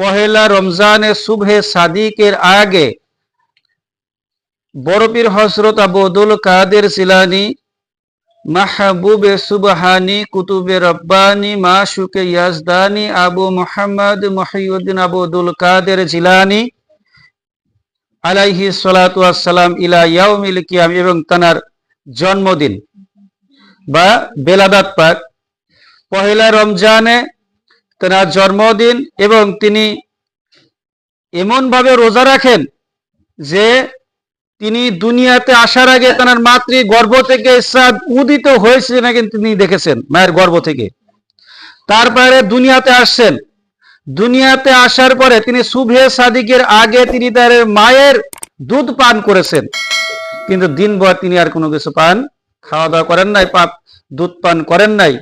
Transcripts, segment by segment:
পহেলা রমজানে শুভে সাদিকের আগে বরপীর হজরত আবুদুল কাদের সিলানি মাহবুবে সুবহানি, কুতুবে রব্বানি মাসুকে ইয়াজদানি, আবু মোহাম্মদ মহিউদ্দিন আবুদুল কাদের জিলানি আলাইহি আসসালাম ইলা ইয়াউমিল কিয়াম এবং তানার জন্মদিন বা বেলাদাত পাক পহেলা রমজানে তার জন্মদিন এবং তিনি এমন ভাবে রোজা রাখেন যে তিনি দুনিয়াতে আসার আগে তার মাতৃ গর্ভ থেকে সাদ উদিত হয়েছে নাকি তিনি দেখেছেন, মায়ের গর্ভ থেকে। তারপরে দুনিয়াতে আসছেন। দুনিয়াতে আসার পরে তিনি সুভে সাদিকের আগে তিনি তার মায়ের দুধ পান করেছেন। কিন্তু দিনভর তিনি আর কোনো কিছু পান খাওয়া দাওয়া করেন নাই পাপ দুধ পান করেন নাই।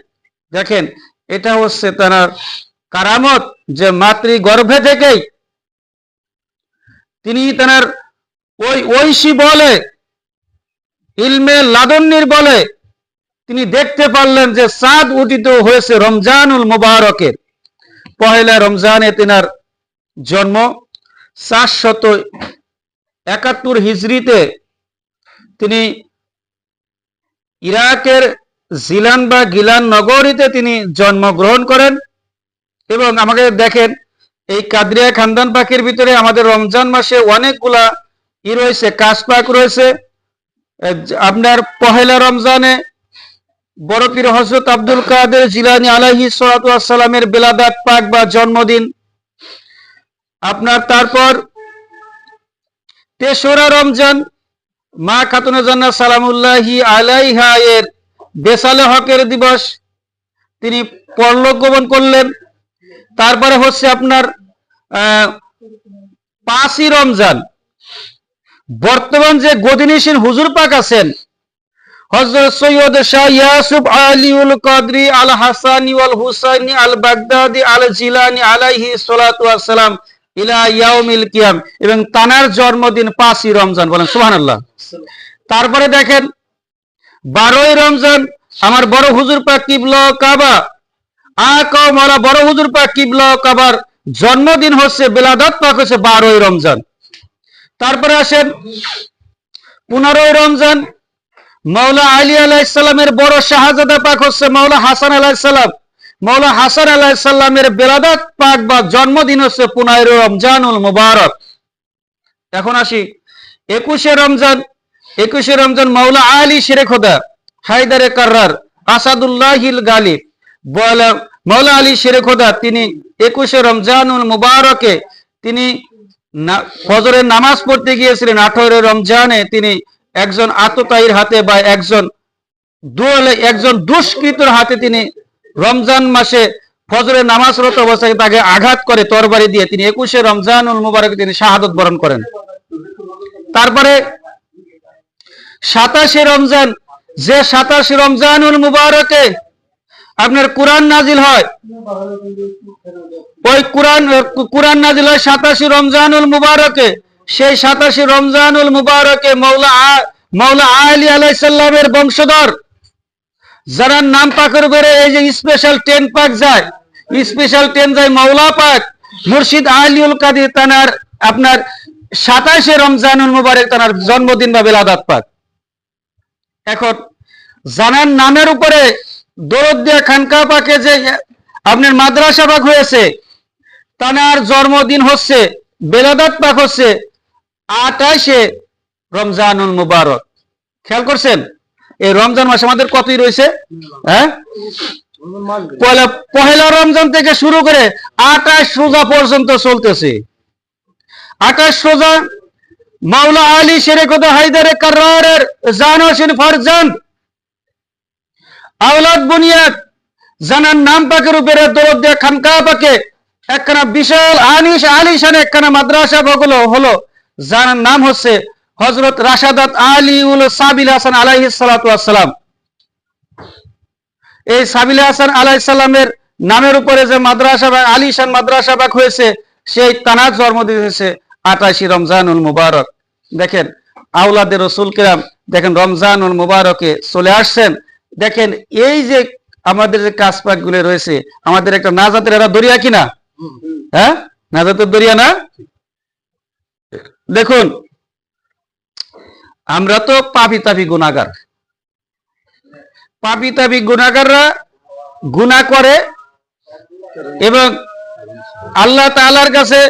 দেখেন, এটা হচ্ছে তার কারামত যে মাতৃ গর্ভে থেকেই তিনি তার ওই ঐশী বলে, ইলমে লাদন্নির বলে তিনি দেখতে পারলেন যে সাদ উদিত হয়েছে রমজানুল মুবারকের। পহেলা রমজানে তেনার জন্ম চারশত একাত্তর হিজড়িতে তিনি ইরাকের জিলান বা গিলান নগরীতে তিনি জন্মগ্রহণ করেন। এবং আমাকে দেখেন, এই কাদরিয়া খানদান পাখির ভিতরে আমাদের রমজান মাসে অনেকগুলা ই রয়েছে কাজ পাক রয়েছে। আপনার পহেলা রমজানে বড় পীর হজরত আব্দুল কাদের জিলানি আলাহি সালামের বেলাদাত পাক বা জন্মদিন। আপনার তারপর তেসরা রমজান, মা খাতুনে জান্নাত সালামুল্লাহি আলাইহা এর বেসালে হকের দিবস। তিনি পরলোক গমন করলেন। তারপরে হচ্ছে আপনার পাঁচই রমজান। বর্তমান যে গদিনীসীন হুজুর পাক আছেন হজরত সৈয়দ শাহ ইয়াসুফ আলিউল কাদরি আল হাসানি ওয়াল হুসাইনি আল বাগদাদি আল জিলানি আলাইহি সালাতু ওয়াসসালাম ইলা ইয়াউমিল কিয়াম। এবং তানার জন্মদিন পাঁচই রমজান বলেন, সুবহানাল্লাহ। তারপরে দেখেন, বারোই রমজান, আমার বড় হুজুর পাক কিবলা কাবা আকা মারা বড় হুজুর পাক কিবলা কাবার জন্মদিন হচ্ছে, বেলাদত পাক হচ্ছে বারোই রমজান। তারপরে আসেন পনেরোই রমজান মৌলা আলী আলাইসাল্লামের বড় শাহজাদা পাক হচ্ছে মৌলা হাসান আলাইসাল্লাম মৌলা হাসান আলাইসাল্লামের বেলাদাত পাক বা জন্মদিন হচ্ছে পনেরো রমজানুল মুবারক। এখন আসি, একুশে রমজান একুশে রমজান মৌলা আলী শেরে খোদা হায়দারে কার্রার, আসাদুল্লাহিল গালিব। মৌলা আলী শেরে খোদা, তিনি একুশে রমজানুল মুবারকে তিনি ফজরের নামাজ পড়তে গিয়েছিলেন। আঠারো রমজানে তিনি একজন আততায়ীর হাতে বা একজন একজন দুষ্কৃতর হাতে তিনি রমজান মাসে ফজরের নামাজরত অবস্থায় তাকে আঘাত করে, তরবারি দিয়ে তিনি একুশে রমজানুল মুবারকে তিনি শাহাদত বরণ করেন। তারপরে সাতাশে রমজান, যে সাতাশে রমজানুল মুবারকে আপনার কোরআন নাজিল হয়। ওই কোরআন কোরআন নাজিল হয় সাতাশি রমজানুল মুবারকে। সেই সাতাশি রমজানুল মুবারকে মৌলা মৌলা আলী আলাইসাল্লামের বংশধর। যারা নাম পাকের বেড়ে এই যে স্পেশাল ট্রেন পাক যায় স্পেশাল ট্রেন যায় মৌলা পাক, মুর্শিদ আলিউল কাদির তানার আপনার সাতাশে রমজানুল মুবারক তানার জন্মদিন বা বেলাদাত পাক। এখন জানার নামের উপরে দরদ দিয়া খানকা পাকে যে আপনার মাদ্রাসা পাক হয়েছে, তানার জন্মদিন হচ্ছে, বেলাদাত পাক হচ্ছে আঠাশে রমজানুল মুবারক। খেয়াল করছেন? এই রমজান মাসে আমাদের কতই রয়েছে? হ্যাঁ? পহেলা রমজান থেকে শুরু করে আটাশ রোজা পর্যন্ত চলতেছে। আঠাশ রোজা মাওলা আলী শেরে কোদা হায়দারে কার্রারের জান হোসেন ফারজান্দ আওলাদ বুনিয়াদ, জানার নাম পাকের উপরে দরদ দিয়ে খানকা পাকে। একখানা বিশাল আনিস আলিশান একখানা মাদ্রাসা বগলো হলো। যার নাম হচ্ছে হজরত রাশাদাত আলী উল সাবিল হাসান আলাইহি সালাম। এই সাবিল হাসান আলাইহিস সালামের নামের উপরে যে মাদ্রাসা বা আলিশান মাদ্রাসা বাক হয়েছে, সেই তানার জন্মদিন হয়েছে আটাশি রমজানুল মুবারক। দেখেন আউলাদের রসুল কিরাম, দেখেন রমজানুল মুবারকে চলে আসছেন। দেখেন, এই যে আমাদের যে কাজ পাকগুলো রয়েছে, আমাদের একটা নাজাতের এরা দরিয়া কিনা? হ্যাঁ? নাজাতের দরিয়া না? দেখুন, আমরা তো পাপি তাপি গুণাগার পাপি তাপি গুণাগাররা গুণা করে এবং আল্লাহ তাআলার কাছে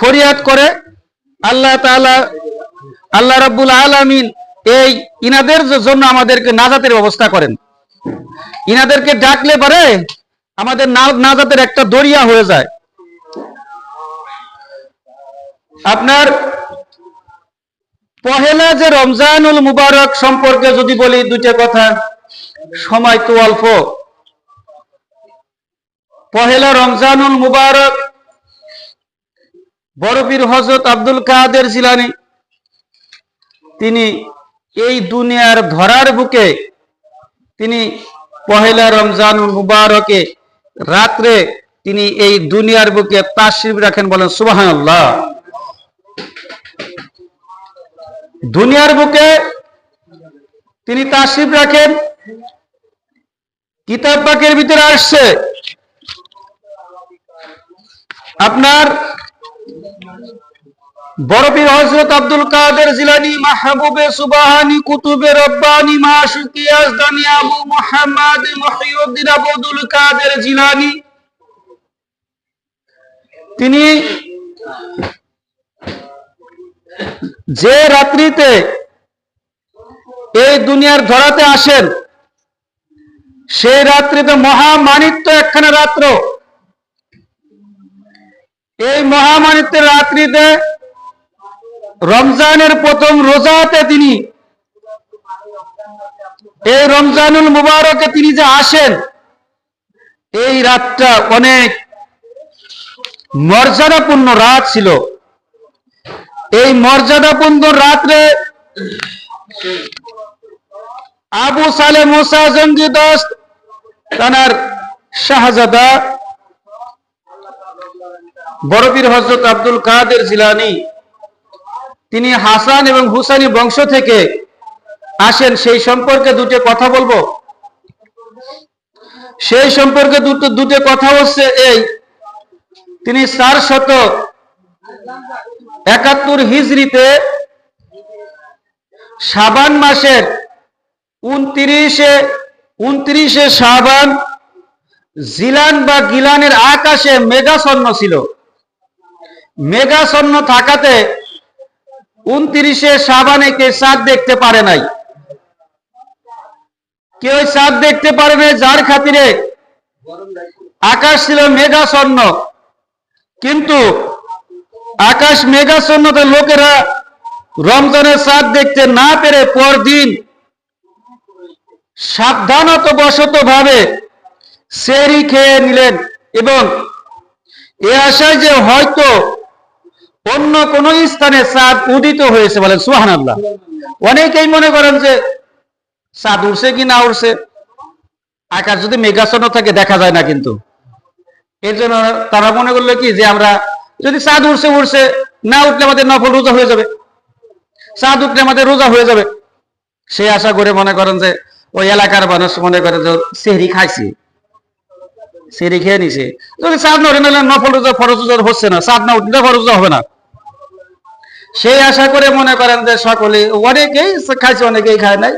ফরিয়াদ করে। আল্লাহ তাআলা, আল্লাহ রাব্বুল আলামিন এই ইনাদের জন্য আমাদেরকে নাজাতের ব্যবস্থা করেন। ইনাদেরকে ডাকলে পারে আমাদের নাজাতের একটা দরিয়া হয়ে যায়। আপনার পহেলা যে রমজানুল মুবারক সম্পর্কে যদি বলি দুইটা কথা, সময় তো অল্প। পহেলা রমজানুল মুবারক বড়বীর হজরত আব্দুল কাদের জিলানি, তিনি এই দুনিয়ার ধরার বুকে তিনি পহেলা রমজান মুবারকে রাত্রে তিনি এই দুনিয়ার বুকে তাশরিফ রাখেন বলেন, সুবহানাল্লাহ। দুনিয়ার বুকে তিনি তাশরিফ রাখেন, কিতাব পাকের ভিতরে আসছে। আপনার বরফির হজরত আব্দুল কাদের জিলানি মাহবুবে সুবাহানি কুতুবে রব্বানি মাশুকি আজদানি আবু মুহাম্মদ কাদের জিলানি। তিনি যে রাত্রিতে এই দুনিয়ার ধরাতে আসেন, সেই রাত্রিতে মহামানিত্য একখানা রাত্র। এই মহামানিত্যের রাত্রিতে রমজানের প্রথম রোজাতে তিনি এই রমজানুল মুবারকে তিনি যে আসেন, এই রাতটা অনেক মর্যাদাপূর্ণ রাত ছিল। এই মর্যাদাপূর্ণ রাত্রে আবু সালে মুসা জঙ্গি দোস্ত, তানার শাহজাদা বড়বীর হজরত আব্দুল কাদের জিলানি তিনি হাসান এবং হুসানি বংশ থেকে আসেন, সেই সম্পর্কে দুটো কথা বলব। সেই সম্পর্কে দুটো দুটো কথা হচ্ছে এই, তিনি চার শত একাত্তর হিজড়িতে সাবান মাসের উনত্রিশে উনত্রিশে সাবান জিলান বা গিলানের আকাশে মেঘাচ্ছন্ন ছিল। মেঘাচ্ছন্ন থাকাতে উনত্রিশে সাবানে কে চাঁদ দেখতে পারে নাই। কেউ চাঁদ দেখতে পারে নাই যার খাতিরে আকাশ ছিল মেঘাচ্ছন্ন। কিন্তু আকাশ মেঘাচ্ছন্নতে লোকেরা রমজানের চাঁদ দেখতে না পেরে পরদিন সাবধানত বশত ভাবে সেরি খেয়ে নিলেন এবং এ আশায় যে হয়তো অন্য কোন স্থানে চাঁদ উদিত হয়েছে বলেন সুহান আল্লাহ অনেকেই মনে করেন যে চাঁদ উঠছে কি না উঠছে আকাশ যদি মেঘাচ্ছন্ন থাকে, দেখা যায় না কিন্তু। এর জন্য তারা মনে করল কি যে আমরা যদি চাঁদ উঠছে উঠছে না উঠলে আমাদের নফল রোজা হয়ে যাবে। চাঁদ উঠলে আমাদের রোজা হয়ে যাবে। সেই আশা করে মনে করেন যে ওই এলাকার মানুষ মনে করে যে সেহরি খাইছে। সেহরি খেয়ে নিছে। যদি চাঁদ না উঠে নফল রোজা, ফরজ রোজা হচ্ছে না। চাঁদ না উঠলে ফরজ রোজা হবে না। সেই আশা করে মনে করেন যে সকলে অনেকেই খাইছে অনেকেই খায় নাই।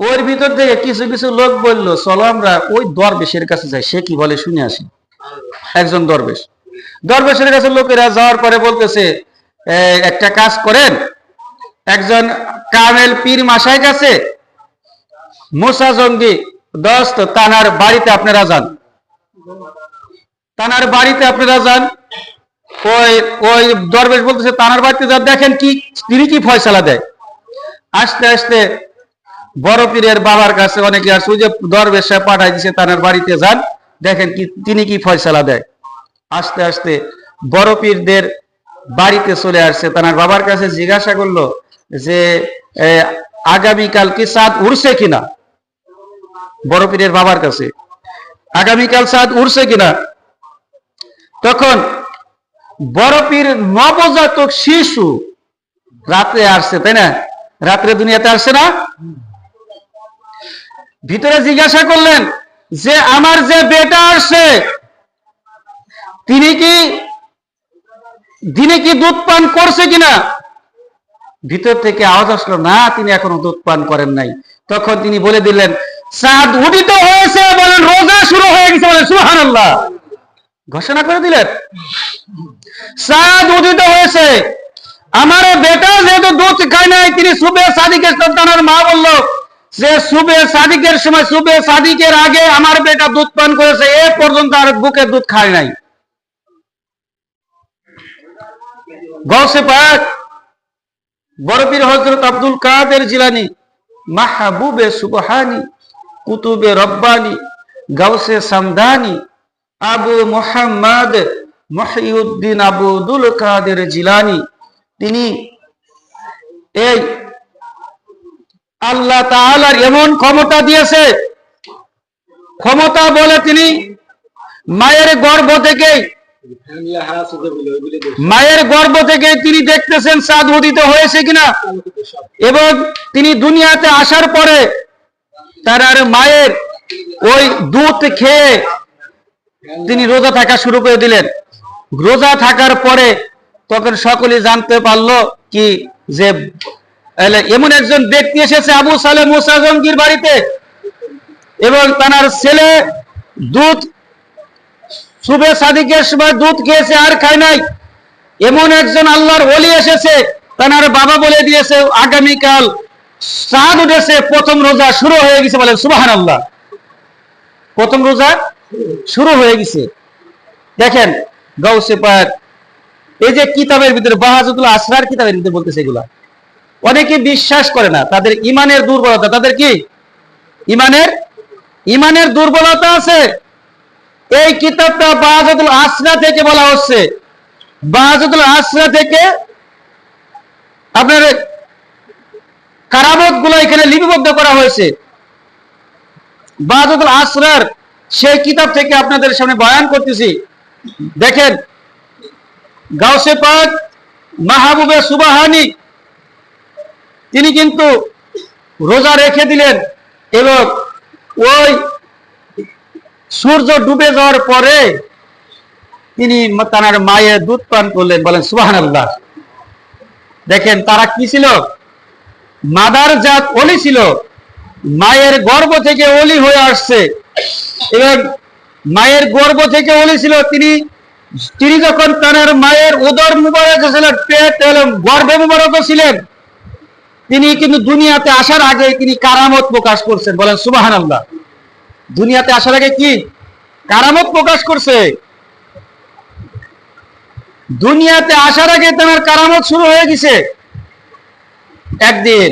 ওর ভিতর থেকে কিছু কিছু লোক বলল চলো আমরা ওই দরবেশের কাছে যাই সে কি বলে শুনে আসি। একজন দরবেশ। দরবেশের কাছে লোকেরা যাওয়ার পরে বলতেছে "এ, একটা কাজ করেন একজন কামেল পীর মাসায় কাছে মুসা জঙ্গি দোস্ত তানার বাড়িতে আপনারা যান। তানার বাড়িতে আপনারা যান ওই ওই দরবেশ বলতেছে, তানার বাড়িতে যান দেখেন কি তিনি কি ফয়সালা দেয়। আস্তে আস্তে বড় পীরের বাবার কাছে অনেকে আসছে যে দরবেশ পাঠাই দিছে, তানার বাড়িতে যান, দেখেন কি, তিনি কি ফয়সালা দেয়। আস্তে আস্তে বড় পীরদের বাড়িতে চলে আসছে, তানার বাবার কাছে জিজ্ঞাসা করল যে আগামীকাল কি চাঁদ উড়ছে কিনা? বড় পীরের বাবার কাছে। আগামীকাল চাঁদ উড়ছে কিনা? তখন বড় পীর নবজাতক শিশু রাত্রে আসছে, তাই না? রাত্রে দুনিয়াতে আসছে না? ভিতরে জিজ্ঞাসা করলেন, যে আমার যে বেটা আসছে, তিনি কি দিনে কি দুধ পান করছে কিনা? ভিতর থেকে আওয়াজ আসলো, না, তিনি এখনও দুধ পান করেন নাই। তখন তিনি বলে দিলেন চাঁদ উদিত হয়েছে বলেন রোজা শুরু হয়ে গেছে বলেন সুহান ঘোষণা করে দিলেন? হয়েছে। আমার বেটা যেহেতু দুধ খায় নাই, তিনি সুবে সাদিকের সন্তানের মা যে সুবে সাদিকের সময়, সুবে সাদিকের আগে আমার বেটা দুধ পান করেছে, এ পর্যন্ত আর বুকে দুধ খায় নাই। পাক হজরত আব্দুল কাদের জিলানি, মাহবুবে সুবহানি, কুতুবে রব্বানি, গাউসে সামদানি, আবু মোহাম্মদ মহিউদ্দিন আবুদুল কাদের জিলানি। তিনি এই আল্লাহ তাআলার এমন ক্ষমতা দিয়েছে, ক্ষমতা বলে তিনি মায়ের গর্ভ থেকেই, মায়ের গর্ভ থেকে তিনি দেখতেছেন চাঁদ উদিত হয়েছে কিনা। এবং তিনি দুনিয়াতে আসার পরে তার আর মায়ের ওই দুধ খেয়ে তিনি রোজা থাকা শুরু করে দিলেন। রোজা থাকার পরে তখন সকলে জানতে পারল কি যে এমন একজন ব্যক্তি এসেছে আবু সালে মুসা জঙ্গির বাড়িতে এবং তার ছেলে দুধ সুবে সাদিকের সময় দুধ খেয়েছে, আর খায় নাই। এমন একজন আল্লাহর ওলি এসেছে তার বাবা বলে দিয়েছে, আগামীকাল চাঁদ উঠেছে, প্রথম রোজা শুরু হয়ে গেছে, বলে সুবাহান আল্লাহ প্রথম রোজা শুরু হয়ে গেছে। দেখেন গৌসে এই যে কিতাবের ভিতরে বাহাজুল আসরার কিতাবের ভিতরে বলতেছে এগুলা। অনেকে বিশ্বাস করে না, তাদের ইমানের দুর্বলতা। তাদের কি? ইমানের? ইমানের দুর্বলতা আছে। এই কিতাবটা বাহাজুল আসরা থেকে বলা হচ্ছে। বাহাজুল আসরা থেকে আপনার কারামতগুলো এখানে লিপিবদ্ধ করা হয়েছে। বাহাজুল আসরার সেই কিতাব থেকে আপনাদের সামনে বয়ান করতেছি। দেখেন, গাউসে পাক মাহবুবে সুবাহানি, তিনি কিন্তু রোজা রেখে দিলেন এবং ওই সূর্য ডুবে যাওয়ার পরে তিনি তার মায়ের দুধ পান করলেন, বলেন সুবাহান আল্লাহ দেখেন, তারা কি ছিল? মাদার জাত অলি ছিল। মায়ের গর্ভ থেকে অলি হয়ে আসছে। এবং মায়ের গর্ভ থেকে অলি ছিল তিনি তিনি যখন তার মায়ের উদর মুবারক ছিলেন পেট গর্ভ মুবারক ছিলেন, তিনি কিন্তু দুনিয়াতে আসার আগে তিনি কারামত প্রকাশ করছেন। বলেন সুবাহান আল্লাহ দুনিয়াতে আসার আগে কি? কারামত প্রকাশ করছে। দুনিয়াতে আসার আগে তোমার কারামত শুরু হয়ে গেছে। একদিন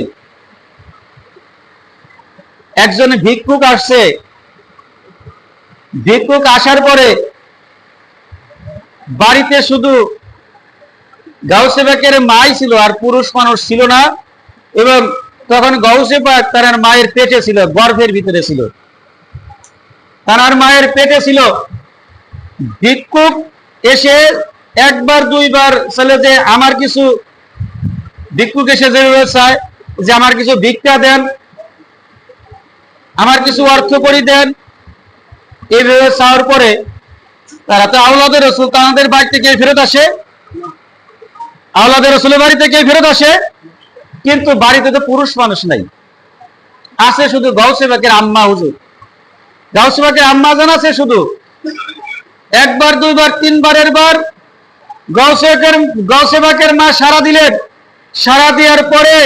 একজন ভিক্ষুক আসছে ভিক্ষুক আসার পরে বাড়িতে শুধু গাউসেবাকের মাই ছিল আর পুরুষ মানুষ ছিল না, এবং তখন গাউসেবাক তার মায়ের পেটে ছিল, গর্ভের ভিতরে ছিল। তার মায়ের পেটে ছিল। ভিক্ষুক এসে একবার, দুইবার ছেলে যে, আমার কিছু ভিক্ষুক এসে যেভাবে চায় যে, আমার কিছু ভিক্ষা দেন, আমার কিছু অর্থ করি দেন এইভাবে চাওয়ার পরে তারা তো আওলাদের রসুল, তাদের বাড়ি থেকে ফেরত আসে। আওলাদের রসুলের বাড়ি থেকে ফেরত আসে। কিন্তু বাড়িতে তো পুরুষ মানুষ নাই। আছে শুধু গৌসেবাকের আম্মা হুজুর। গাউসবাকের আম্মা জান আছে শুধু। একবার, দুইবার তিনবারের বার গৌসেবাকের গৌসেবাকের মা সারা দিলেন। সারা দেওয়ার পরে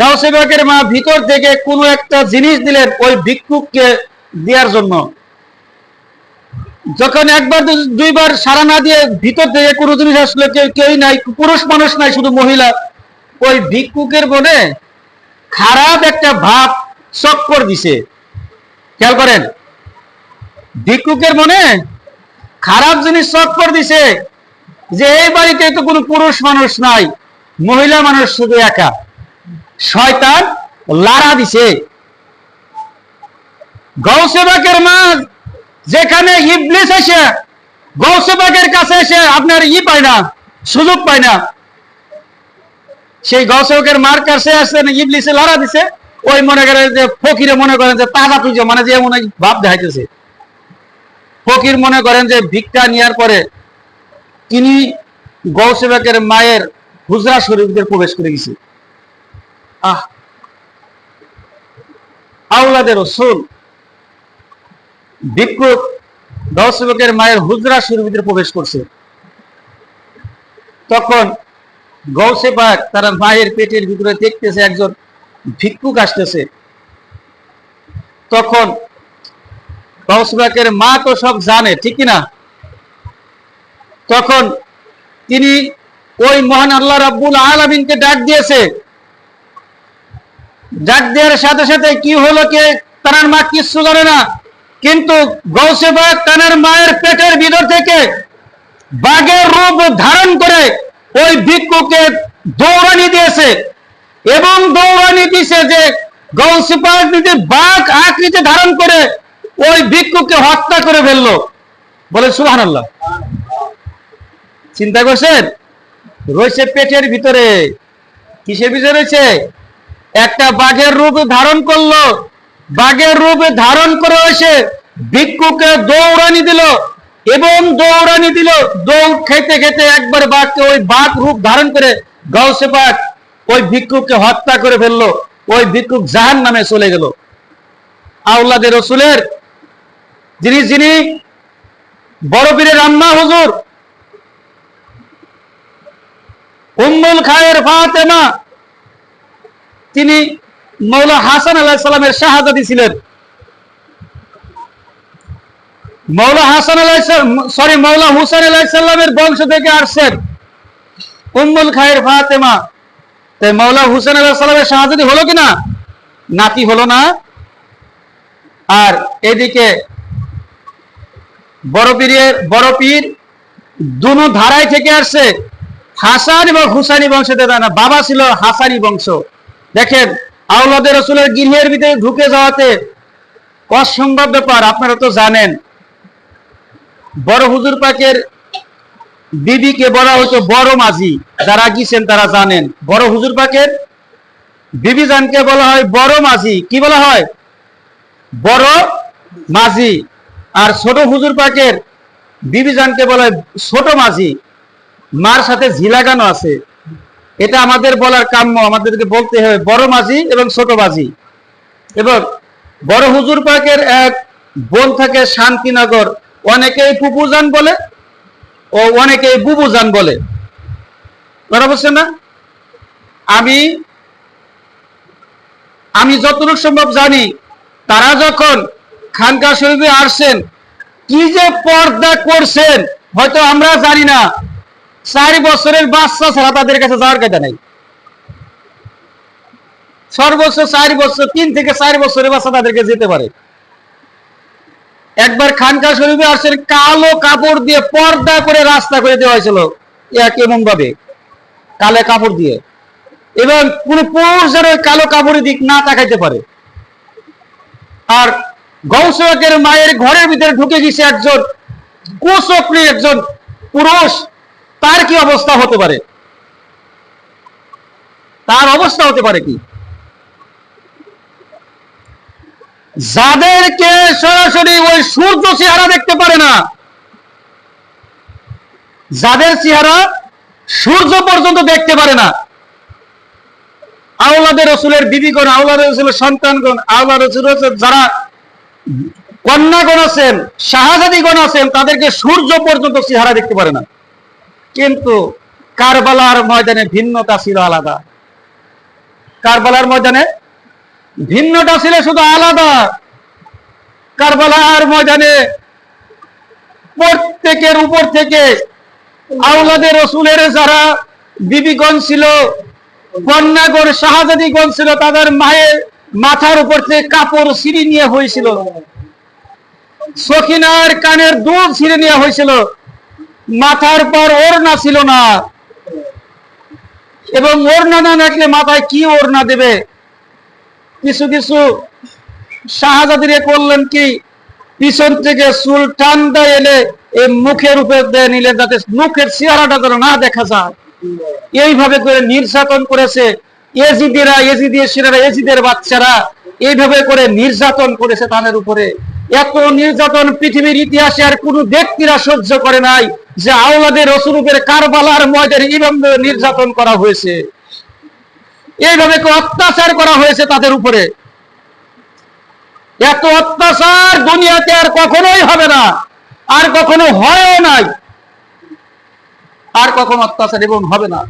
গাউসেবাকের মা ভিতর থেকে কোনো একটা জিনিস দিলেন ওই ভিক্ষুককে দেওয়ার জন্য। যখন একবার দুইবার সারা না দিয়ে ভিতর থেকে কোনো জিনিস আসলে কেউ কেউই নাই, পুরুষ মানুষ নাই, শুধু মহিলা। ওই ভিক্ষুকের মনে খারাপ একটা ভাব চক্কর দিছে। খেয়াল করেন, ভিক্ষুকের মনে খারাপ জিনিস চক্কর দিছে যে এই বাড়িতে তো কোনো পুরুষ মানুষ নাই, মহিলা মানুষ শুধু একা। শয়তান লারা দিছে। গৌসেবাকের মা যেখানে ইবলিস এসে গৌসেবাকের কাছে এসে আপনার ই পায় না, সুযোগ পায় না। সেই গৌসেবকের মার কাছে আসছে না ইবলিসে লারা দিছে। ওই মনে করেন যে ফকিরে মনে করেন যে তাজা তুজো মানে যে মনে ভাব দেখাইতেছে। ফকির মনে করেন যে ভিক্ষা নেওয়ার পরে তিনি গৌসেবাকের মায়ের হুজরা শরীফদের প্রবেশ করে গেছে। আহ! আউলাদের রসুল ভিক্ষুক গৌসেবকের মায়ের হুজরা শরীফদের প্রবেশ করছে। তখন গৌসে পাক তারা মায়ের পেটের ভিতরে দেখতেছে একজন ভিক্ষুক আসতেছে। তখন গৌসবাকের মা তো সব জানে, ঠিক না তখন তিনি ওই মহান আল্লাহ রাব্বুল আলামিনকে ডাক দিয়েছে। ডাক দেওয়ার সাথে সাথে কি হলো কে? তার মা কিচ্ছু জানে না। কিন্তু গৌসেবা তার মায়ের পেটের ভিতর থেকে বাঘের রূপ ধারণ করে ওই ভিক্ষুকে দৌড়ানি দিয়েছে। এবং দৌড়ানি দিয়েছে যে গৌসেবাগ যদি বাঘ আকৃতি ধারণ করে ওই ভিক্ষুকে হত্যা করে ফেলল। বলে সুহান চিন্তা করছেন? রয়েছে পেটের ভিতরে। কিসের ভিতরে রয়েছে? একটা বাঘের রূপ ধারণ করল বাঘের রূপ ধারণ করে এসে ভিক্ষুকে দৌড়ানি দিল এবং দৌড়ানি দিল। দৌড় খেতে খেতে একবার বাঘকে ওই বাঘ রূপ ধারণ করে গাউসে বাঘ ওই ভিক্ষুককে হত্যা করে ফেলল। ওই ভিক্ষুক জাহান নামে চলে গেল। আউলাদের রসুলের যিনি যিনি বড় পীরের আম্মা হুজুর, উম্মুল খায়ের ফাতেমা, তিনি মৌলা হাসান আলাহ সাল্লামের শাহাদাতি ছিলেন। মৌলা হাসান আলাহ সরি, মৌলা হুসান আলাহ সাল্লামের বংশ থেকে আসছেন। উম্মুল খায়ের ফাতেমা। তাই মৌলা হুসেন আলাহ সাল্লামের শাহাদাতি হলো কিনা? নাতি হলো না। আর এদিকে বড় পীরের, বড় পীর দুনো ধারায় থেকে আসছে। হাসান এবং হুসানি বংশ দেবে না, বাবা ছিল হাসানি বংশ। দেখেন আউলাদের রসুলের গৃহের ভিতরে ঢুকে যাওয়াতে অসম্ভব ব্যাপার, আপনারা তো জানেন। বড় হুজুর পাকের বিবিকে বলা হতো বড় মাঝি, যারা গিয়েছেন তারা জানেন। বড় হুজুর পাকের বিবি জানকে বলা হয় বড় মাঝি। কি বলা হয়? বড় মাঝি। আর ছোট হুজুর পাকের বিবি জানকে বলা হয় ছোট মাঝি। মার সাথে ঝিলাগানো আছে। এটা আমাদের বলার কাম্য, আমাদেরকে বলতে হবে বড় মাঝি এবং ছোট মাঝি এবং বড় হুজুর পাকের এক বোন থাকে শান্তিনগর, অনেকেই পুপুজান বলে ও অনেকেই বুবুজান বলে। বলছেন না? আমি আমি যতটুকু সম্ভব জানি, তারা যখন খানকা শরীফে আসছেন, কি যে পর্দা করছেন, হয়তো আমরা জানি না। চার বছরের বাচ্চা ছাড়া তাদের কাছে যাওয়ার কথা নাই। সর্বোচ্চ চার বছর, তিন থেকে চার বছরের বাচ্চা তাদেরকে যেতে পারে। একবার খানকা শরীফে আসছেন কালো কাপড় দিয়ে পর্দা করে রাস্তা করে দেওয়া হয়েছিল এমন ভাবে কালো কাপড় দিয়ে। এবং কোন পুরুষ যেন কালো কাপড়ের দিক না তাকাইতে পারে। আর গৌসকের মায়ের ঘরের ভিতরে ঢুকে গেছে একজন কুচক্রী একজন পুরুষ। তার কি অবস্থা হতে পারে? তার অবস্থা হতে পারে কি? যাদেরকে সরাসরি ওই সূর্য চেহারা দেখতে পারে না, যাদের চেহারা সূর্য পর্যন্ত দেখতে পারে না আওলাদের রসুলের বিবিগণ আওলাদের রসুলের সন্তানগণ, আওলাদ রসুল যারা কন্যাগণ আছেন শাহজাদিগণ আছেন, তাদেরকে সূর্য পর্যন্ত চেহারা দেখতে পারে না। কিন্তু কারবালার ময়দানে ভিন্নতা ছিল আলাদা। কারবালার ময়দানে ভিন্নটা ছিল শুধু আলাদা। কারবালার ময়দানে প্রত্যেকের উপর থেকে আউলাদের রসুলের যারা বিবিগণ ছিল কন্যাগণ শাহজাদিগণ ছিল, তাদের মায়ের মাথার উপর থেকে কাপড় সিঁড়ি নিয়ে হয়েছিল। সখিনার কানের দুধ ছিঁড়ে নেওয়া হয়েছিল। মাথার পর ওড়না ছিল না। এবং ওড়না না রাখলে মাথায় কি ওড়না দেবে? কিছু কিছু শাহজাদিরে করলেন কি, পিছন থেকে চুল ঠান্ডা এলে এই মুখের উপর দিয়ে নিলে যাতে মুখের চেহারাটা যেন না দেখা যায়। এইভাবে করে নির্যাতন করেছে এজিদিরা এজিদি সেনারা এজিদের বাচ্চারা, এইভাবে করে নির্যাতন করেছে তাদের উপরে। এত নির্যাতন পৃথিবীর ইতিহাসে আর কোন ব্যক্তিরা সহ্য করে নাই যে আওলাদের রসুরূপের কারবালার ময়দের এইভাবে নির্যাতন করা হয়েছে। এইভাবে অত্যাচার করা হয়েছে তাদের উপরে? এত অত্যাচার দুনিয়াতে আর কখনোই হবে না, আর কখনো হয়ও নাই, আর কখনো অত্যাচার এবং হবে না।